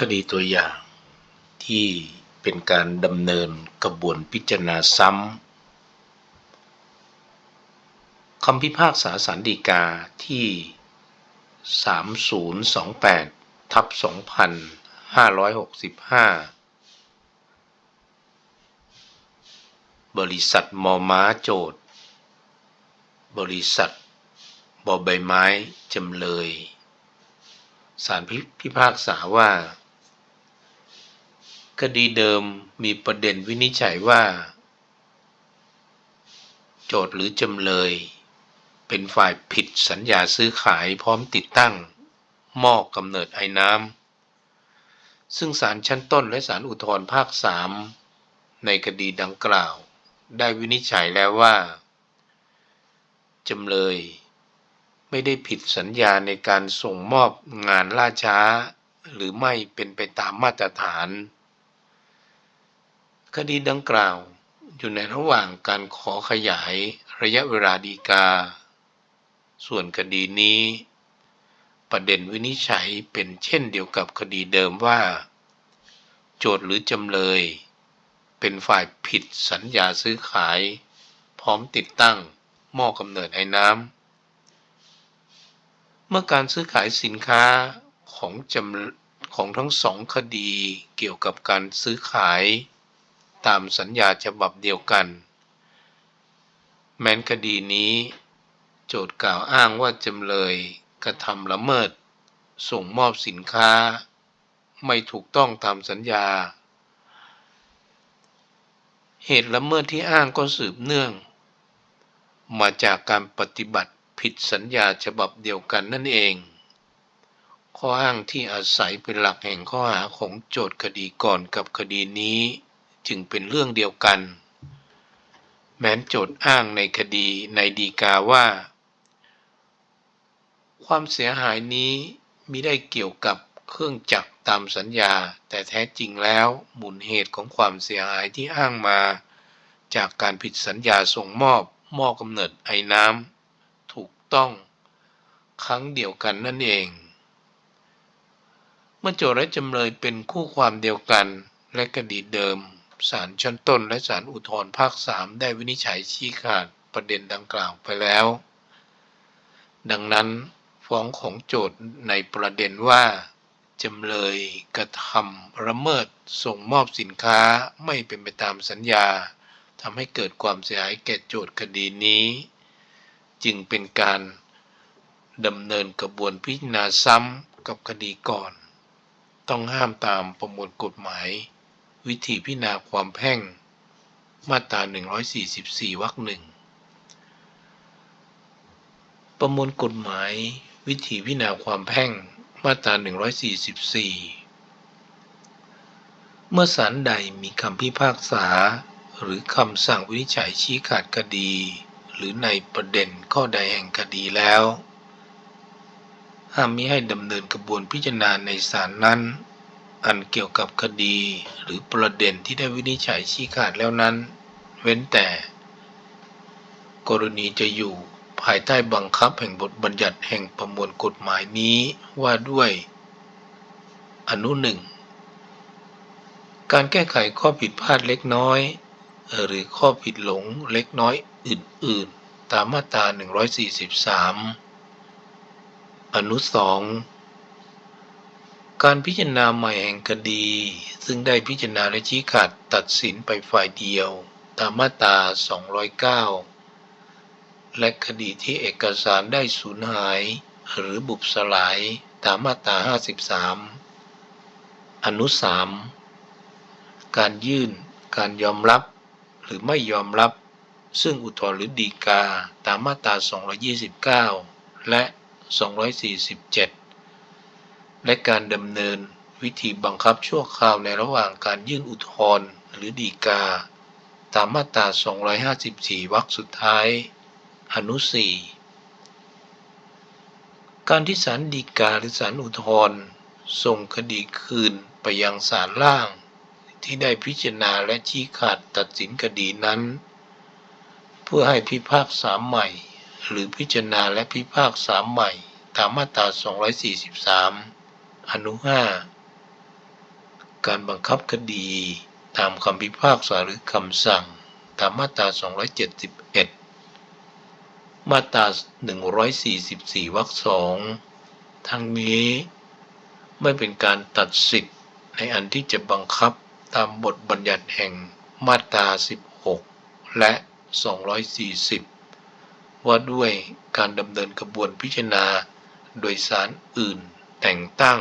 คดีตัวอย่างที่เป็นการดำเนินกระบวนพิจารณาซ้ำคำพิพากษาสารดีกาที่ 3028 ทับ 2565 บริษัทมอม้าโจทย์ บริษัทบอใบไม้จำเลยสารพิพากษาว่า ดีเดิมมีประเด็นวินิจฉัยว่า โจทย์หรือจำเลย เป็นฝ่ายผิดสัญญาซื้อขายพร้อมติดตั้ง หม้อกำเนิดไอ้น้ำซึ่งศาลชั้นต้นและศาลอุทธรภาคสามในคดีดังกล่าว ได้วินิจฉัยแล้วว่าจำเลยไม่ได้ผิดสัญญาในการส่งมอบงานล่าช้า หรือไม่เป็นไปตามมาตรฐาน คดีดังกล่าวอยู่ในระหว่างการขอขยายระยะเวลาดีกา ส่วนคดีนี้ ประเด็นวินิจฉัยเป็นเช่นเดียวกับคดีเดิมว่า โจทย์หรือจำเลย เป็นฝ่ายผิดสัญญาซื้อขาย พร้อมติดตั้งหม้อกำเนิดไอ้น้ำ เมื่อการซื้อขายสินค้าของจำของทั้งสองคดีเกี่ยวกับการซื้อขาย ตามสัญญาฉบับเดียวกัน แม้นคดีนี้ โจทย์กล่าวอ้างว่าจำเลยกระทำละเมิด ส่งมอบสินค้า ไม่ถูกต้องตามสัญญา เหตุละเมิดที่อ้างก็สืบเนื่อง มาจากการปฏิบัติผิดสัญญาฉบับเดียวกันนั่นเอง ข้ออ้างที่อาศัยเป็นหลักแห่งข้อหาของโจทย์คดีก่อนกับคดีนี้ จึงเป็นเรื่องเดียวกัน แม้นโจทย์อ้างในคดีในดีกาว่า ความเสียหายนี้มิได้เกี่ยวกับเครื่องจักรตามสัญญา แต่แท้จริงแล้วมูลเหตุของความเสียหายที่อ้างมา จากการผิดสัญญาส่งมอบหม้อกำเนิดไอ้น้ำถูกต้อง ครั้งเดียวกันนั่นเอง เมื่อโจทย์และจำเลยเป็นคู่ความเดียวกันและคดีเดิม ศาลชั้นต้นและศาลอุทธรภาคสามได้วินิจฉัยชี้ขาดประเด็นดังกล่าวไปแล้ว ดังนั้นฟ้องของโจทย์ในประเด็นว่าจำเลยกระทำละเมิดส่งมอบสินค้าไม่เป็นไปตามสัญญาทำให้เกิดความเสียหายแก่โจทย์คดีนี้ จึงเป็นการดำเนินกระบวนพิจารณาซ้ำกับคดีก่อน ต้องห้ามตามประมวลกฎหมาย วิธีพิจารณาความแพ่ง มาตรา 144 วรรคหนึ่ง ประมวลกฎหมาย วิธีพิจารณาความแพ่ง มาตรา 144 เมื่อศาลใดมีคำพิพากษา หรือคำสั่งวินิจฉัยชี้ขาดคดี หรือในประเด็นข้อใดแห่งคดีแล้ว ห้ามมิให้ดำเนินกระบวนพิจารณาในศาลนั้น อันเกี่ยวกับคดีหรือประเด็นที่ได้วินิจฉัยชี้ขาดแล้วนั้น เว้นแต่ กรณีจะอยู่ภายใต้บังคับแห่งบทบัญญัติแห่งประมวลกฎหมายนี้ว่าด้วย อนุหนึ่งการแก้ไขข้อผิดพลาดเล็กน้อย หรือข้อผิดหลงเล็กน้อยอื่น ๆ ตามมาตรา 143 อนุสอง การพิจารณาใหม่แห่งคดี ซึ่งได้พิจารณาและชี้ขาดตัดสินไปฝ่ายเดียวตามมาตรา 209 และคดีที่เอกสารได้สูญหาย หรือบุบสลายตามมาตรา 53 อนุ 3 การยื่น การยอมรับ หรือไม่ยอมรับ ซึ่งอุทธรณ์หรือฎีกาตามมาตรา 229 และ 247 และการดำเนินวิธีบังคับชั่วคราวในระหว่างการยื่นอุทธรณ์หรือฎีกา ตามมาตรา 254 วรรคสุดท้าย อนุ 4 การที่ศาลฎีกาหรือศาลอุทธรณ์ส่งคดีคืนไปยังศาลล่าง ที่ได้พิจารณาและชี้ขาดตัดสินคดีนั้น เพื่อให้พิพากษาใหม่ หรือพิจารณาและพิพากษาใหม่ ตามมาตรา 243 อนุ5การบังคับคดีตามคำพิพากษาหรือคำสั่งตามมาตรา 271 มาตรา 144 วรรคสองทั้งนี้ไม่เป็นการตัดสิทธิ์ในอันที่จะบังคับตามบทบัญญัติแห่งมาตรา 16 และ 240 ว่าด้วยการดำเนินกระบวนพิจารณาโดยสารอื่น แต่งตั้ง